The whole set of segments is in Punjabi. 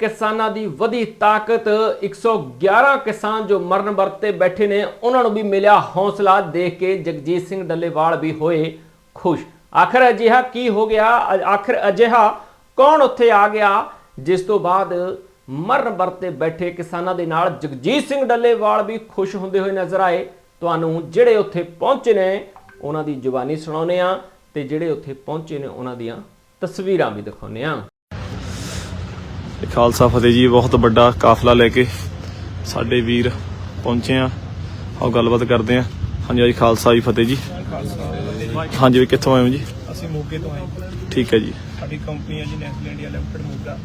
ਕਿਸਾਨਾਂ ਦੀ ਵਧੀ ਤਾਕਤ 111 ਕਿਸਾਨ ਜੋ ਮਰਨ ਵਰਤ ਬੈਠੇ ਨੇ, ਉਹਨਾਂ ਨੂੰ ਵੀ ਮਿਲਿਆ ਹੌਸਲਾ ਦੇਖ ਕੇ ਜਗਜੀਤ ਸਿੰਘ ਡੱਲੇਵਾਲ ਵੀ ਹੋਏ ਖੁਸ਼। ਆਖਰ ਅਜਿਹਾ ਕੀ ਹੋ ਗਿਆ? ਅ- ਆਖਰ ਅਜਿਹਾ ਕੌਣ ਉੱਥੇ ਆ ਗਿਆ ਜਿਸ ਤੋਂ ਬਾਅਦ ਮਰਨ ਵਰਤ ਤੇ ਬੈਠੇ ਕਿਸਾਨਾਂ ਦੇ ਨਾਲ ਜਗਜੀਤ ਸਿੰਘ ਡੱਲੇਵਾਲ ਵੀ ਖੁਸ਼ ਹੁੰਦੇ ਹੋਏ ਨਜ਼ਰ ਆਏ? ਤੁਹਾਨੂੰ ਜਿਹੜੇ ਉੱਥੇ ਪਹੁੰਚੇ ਨੇ, ਉਹਨਾਂ ਦੀ ਜ਼ੁਬਾਨੀ ਸੁਣਾਉਂਦੇ ਆ ਤੇ ਜਿਹੜੇ ਉੱਥੇ ਪਹੁੰਚੇ ਨੇ, ਉਹਨਾਂ ਦੀਆਂ ਤਸਵੀਰਾਂ ਵੀ ਦਿਖਾਉਂਦੇ ਆ ਤੇ ਖਾਲਸਾ ਫਤਿਹ ਜੀ ਬਹੁਤ ਵੱਡਾ ਕਾਫਲਾ ਲੈ ਕੇ ਸਾਡੇ ਵੀਰ ਪਹੁੰਚੇ ਆ। ਆਓ ਗੱਲਬਾਤ ਕਰਦੇ ਆ। ਹਾਂਜੀ ਜੀ ਖਾਲਸਾ ਜੀ ਫਤਿਹ ਜੀ। ਹਾਂਜੀ ਵੀ ਕਿੱਥੋਂ ਆਏ ਹੋ ਜੀ? ਅਸੀਂ ਮੋਗੇ ਤੋਂ ਆਏ ਠੀਕ ਹੈ ਜੀ। ਸਾਡੀ ਕੰਪਨੀ ਹੈ ਜੀ national India limited Moga.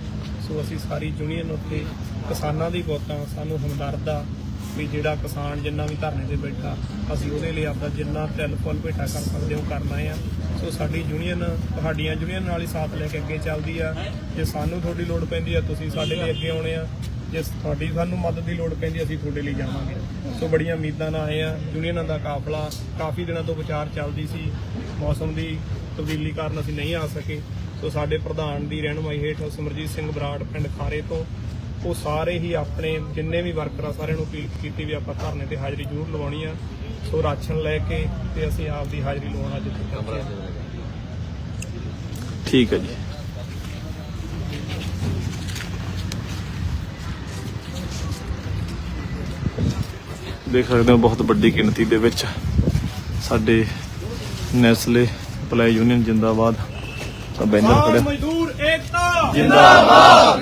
So ਅਸੀਂ ਸਾਰੀ ਯੂਨੀਅਨ ਉੱਤੇ ਕਿਸਾਨਾਂ ਦੀ ਗੋਤਾਂ ਸਾਨੂੰ ਹਮਦਰਦ ਆ ਵੀ ਜਿਹੜਾ ਕਿਸਾਨ ਜਿੰਨਾ ਵੀ ਧਰਨੇ ਤੇ ਬੈਠਾ, ਅਸੀਂ ਉਹਦੇ ਲਈ ਆਪਦਾ ਜਿੰਨਾ ਤਿਲ ਫੁੱਲ ਭੇਟਾ ਕਰ ਸਕਦੇ ਹਾਂ, ਉਹ ਕਰਨਾ ਆ ਸੋ ਸਾਡੀ ਯੂਨੀਅਨ ਤੁਹਾਡੀਆਂ ਯੂਨੀਅਨ ਨਾਲ ਹੀ ਸਾਥ ਲੈ ਕੇ ਅੱਗੇ ਚੱਲਦੀ ਆ। ਜੇ ਸਾਨੂੰ ਤੁਹਾਡੀ ਲੋੜ ਪੈਂਦੀ ਆ, ਤੁਸੀਂ ਸਾਡੇ ਲਈ ਅੱਗੇ ਆਉਣੇ ਆ। ਜੇ ਤੁਹਾਡੀ ਸਾਨੂੰ ਮਦਦ ਦੀ ਲੋੜ ਪੈਂਦੀ, ਅਸੀਂ ਤੁਹਾਡੇ ਲਈ ਜਾਵਾਂਗੇ। ਸੋ ਬੜੀਆਂ ਉਮੀਦਾਂ ਨਾਲ ਆਏ ਆ। ਯੂਨੀਅਨਾਂ ਦਾ ਕਾਫਲਾ ਕਾਫੀ ਦਿਨਾਂ ਤੋਂ ਵਿਚਾਰ ਚੱਲਦੀ ਸੀ। ਮੌਸਮ ਦੀ ਤਬਦੀਲੀ ਕਾਰਨ ਅਸੀਂ ਨਹੀਂ ਆ ਸਕੇ। ਸੋ ਸਾਡੇ ਪ੍ਰਧਾਨ ਦੀ ਰਹਿਨੁਮਾਈ ਹੇਠ ਸਿਮਰਜੀਤ ਸਿੰਘ ਬਰਾੜ ਪਿੰਡ ਖਾਰੇ ਤੋਂ ਉਹ ਸਾਰੇ ਹੀ ਆਪਣੇ ਜਿੰਨੇ ਵੀ ਵਰਕਰ ਆ ਸਾਰਿਆਂ ਨੂੰ ਅਪੀਲ ਕੀਤੀ ਵੀ ਆਪਾਂ ਧਰਨੇ ਤੇ ਹਾਜ਼ਰੀ ਜ਼ਰੂਰ ਲਵਾਉਣੀ ਆ। ਸੋ ਰਾਸ਼ਨ ਲੈ ਕੇ ਤੇ ਅਸੀਂ ਆਪ ਦੀ ਹਾਜ਼ਰੀ ਲਵਾਉਣ ਅੱਜ ਇੱਥੇ ਪਹੁੰਚੇ ਹਾਂ। ਠੀਕ ਹੈ ਜੀ। ਦੇਖ ਸਕਦੇ ਹੋ ਬਹੁਤ ਵੱਡੀ ਗਿਣਤੀ ਦੇ ਵਿੱਚ ਸਾਡੇ ਨੈਸਲੇ ਅਪਲਾਈ ਯੂਨੀਅਨ ਜਿੰਦਾਬਾਦ ਦਾ ਬੈਨਰ ਕਿਸਾਨ ਮਜ਼ਦੂਰ ਏਕਤਾ। ਜਿੰਦਾਬਾਦ।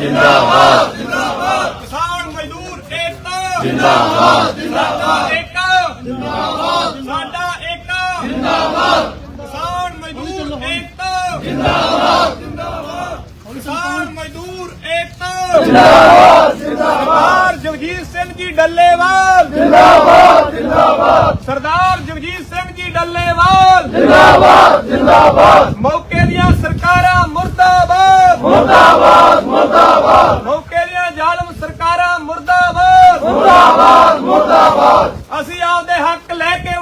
ਜਿੰਦਾਬਾਦ। ਜਿੰਦਾਬਾਦ। ਕਿਸਾਨ ਮਜ਼ਦੂਰ ਏਕਤਾ। ਜਿੰਦਾਬਾਦ। ਜਿੰਦਾਬਾਦ ਏਕਾ ਜਿੰਦਾਬਾਦ। ਸਾਡਾ ਜਿੰਦਾਬਾਦ। ਕਿਸਾਨ ਮਜ਼ਦੂਰ ਏਕਤਾ। ਜਿੰਦਾਬਾਦ। ਜਿੰਦਾਬਾਦ। ਕਿਸਾਨ ਮਜ਼ਦੂਰ ਏਕਤਾ। ਜਿੰਦਾਬਾਦ। ਜਿੰਦਾਬਾਦ ਜਗਜੀਤ ਸਿੰਘ ਜੀ ਡੱਲੇਵਾਲ। ਜਿੰਦਾਬਾਦ। ਜਿੰਦਾਬਾਦ। ਸਰਦਾਰ ਜਗਜੀਤ ਸਿੰਘ ਜੀ ਡੱਲੇਵਾਲ। ਮੌਕੇ ਦੀਆਂ ਸਰਕਾਰਾਂ ਮੁਰਦਾਬਾਦ। ਮੁਰਦਾਬਾਦ ਮੌਕੇ ਦੀਆਂ ਜ਼ਾਲਮ ਸਰਕਾਰਾਂ ਮੁਰਦਾਬਾਦ ਮੁਰਦਾਬਾਦ ਮੁਰਦਾਬਾਦ ਅਸੀਂ ਆਪਦੇ ਹੱਕ ਲੈ ਕੇ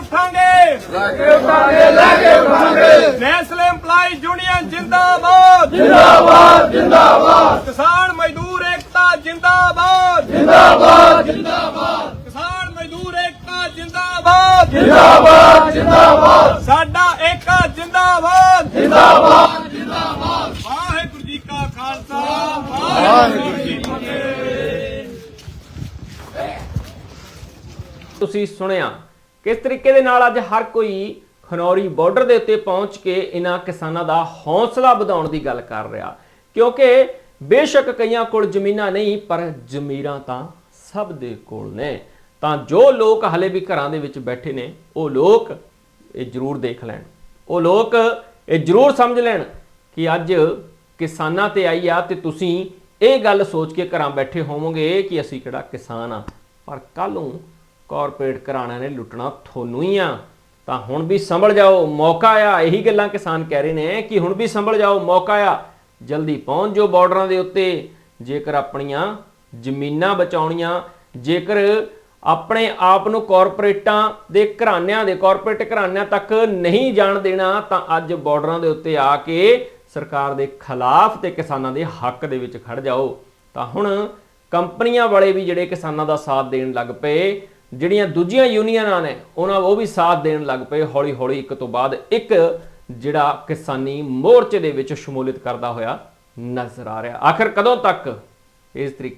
ਉਠਾਂਗੇ ਲੈ ਕੇ ਉਠਾਂਗੇ ਲੈ ਕੇ ਉਠਾਂਗੇ ਨੈਸ਼ਨਲ EMPLOYEE ਯੂਨੀਅਨ ਜਿੰਦਾਬਾਦ। ਜਿੰਦਾਬਾਦ ਜਿੰਦਾਬਾਦ। ਕਿਸਾਨ ਮਜ਼ਦੂਰ ਏਕਤਾ ਜਿੰਦਾਬਾਦ। ਜਿੰਦਾਬਾਦ ਜਿੰਦਾਬਾਦ। ਕਿਸਾਨ ਮਜ਼ਦੂਰ ਏਕਤਾ ਜਿੰਦਾਬਾਦ। ਜਿੰਦਾਬਾਦ ਜਿੰਦਾਬਾਦ। ਸਾਡਾ ਏਕਾ ਜਿੰਦਾਬਾਦ। ਜਿੰਦਾਬਾਦ ਜਿੰਦਾਬਾਦ। ਵਾਹਿਗੁਰੂ ਜੀ ਕਾ ਖਾਲਸਾ ਵਾਹਿਗੁਰੂ ਜੀ ਕੀ ਫਤਿਹ। ਤੁਸੀਂ ਸੁਣਿਆ ਕਿਸ ਤਰੀਕੇ ਦੇ ਨਾਲ ਅੱਜ ਹਰ ਕੋਈ ਖਨੌਰੀ ਬਾਰਡਰ ਦੇ ਉੱਤੇ ਪਹੁੰਚ ਕੇ ਇਹਨਾਂ ਕਿਸਾਨਾਂ ਦਾ ਹੌਸਲਾ ਵਧਾਉਣ ਦੀ ਗੱਲ ਕਰ ਰਿਹਾ? ਕਿਉਂਕਿ ਬੇਸ਼ੱਕ ਕਈਆਂ ਕੋਲ ਜ਼ਮੀਨਾਂ ਨਹੀਂ, ਪਰ ਜ਼ਮੀਰਾਂ ਤਾਂ ਸਭ ਦੇ ਕੋਲ ਨੇ। ਤਾਂ ਜੋ ਲੋਕ ਹਲੇ ਵੀ ਘਰਾਂ ਦੇ ਵਿੱਚ ਬੈਠੇ ਨੇ, ਉਹ ਲੋਕ ਇਹ ਜ਼ਰੂਰ ਦੇਖ ਲੈਣ। ਉਹ ਲੋਕ ਇਹ ਜ਼ਰੂਰ ਸਮਝ ਲੈਣ ਕਿ ਅੱਜ ਕਿਸਾਨਾਂ ਤੇ ਆਈ ਆ ਤੇ ਤੁਸੀਂ ਇਹ ਗੱਲ ਸੋਚ ਕੇ ਘਰਾਂ ਬੈਠੇ ਹੋਵੋਗੇ ਕਿ ਅਸੀਂ ਕਿਹੜਾ ਕਿਸਾਨ ਆ। ਪਰ ਕੱਲ ਨੂੰ ਕਾਰਪੋਰੇਟ ਘਰਾਣਿਆਂ ਨੇ ਲੁੱਟਣਾ ਤੁਹਾਨੂੰ ਹੀ ਆ। ਤਾਂ ਹੁਣ ਵੀ ਸੰਭਲ ਜਾਓ। ਮੌਕਾ ਆ। ਇਹੀ ਗੱਲਾਂ ਕਿਸਾਨ ਕਹਿ ਰਹੇ ਨੇ ਕਿ ਹੁਣ ਵੀ ਸੰਭਲ ਜਾਓ। ਮੌਕਾ ਆ। ਜਲਦੀ ਪਹੁੰਚ ਜਾਓ ਬਾਰਡਰਾਂ ਦੇ ਉੱਤੇ। ਜੇਕਰ ਆਪਣੀਆਂ ਜ਼ਮੀਨਾਂ ਬਚਾਉਣੀਆਂ, ਜੇਕਰ ਆਪਣੇ ਆਪ ਨੂੰ ਕਾਰਪੋਰੇਟਾਂ ਦੇ ਘਰਾਣਿਆਂ ਦੇ, ਕਾਰਪੋਰੇਟ ਘਰਾਣਿਆਂ ਤੱਕ ਨਹੀਂ ਜਾਣ ਦੇਣਾ, ਤਾਂ ਅੱਜ ਬਾਰਡਰਾਂ ਦੇ ਉੱਤੇ ਆ ਕੇ ਸਰਕਾਰ ਦੇ ਖਿਲਾਫ ਤੇ ਕਿਸਾਨਾਂ ਦੇ ਹੱਕ ਦੇ ਵਿੱਚ ਖੜ ਜਾਓ। ਤਾਂ ਹੁਣ ਕੰਪਨੀਆਂ ਵਾਲੇ ਵੀ ਜਿਹੜੇ ਕਿਸਾਨਾਂ ਦਾ ਸਾਥ ਦੇਣ ਲੱਗ ਪਏ ਜਿਹੜੀਆਂ ਦੂਜੀਆਂ ਯੂਨੀਅਨਾਂ ਨੇ, ਉਹਨਾਂ ਉਹ ਵੀ ਸਾਥ ਦੇਣ ਲੱਗ ਪਏ ਹੌਲੀ ਹੌਲੀ ਇੱਕ ਤੋਂ ਬਾਅਦ ਇੱਕ ਜਿਹੜਾ ਕਿਸਾਨੀ ਮੋਰਚੇ ਦੇ ਵਿੱਚ ਸ਼ਮੂਲੀਅਤ ਕਰਦਾ ਹੋਇਆ ਨਜ਼ਰ ਆ ਰਿਹਾ। ਆਖਰ ਕਦੋਂ ਤੱਕ ਇਸ ਤਰੀਕੇ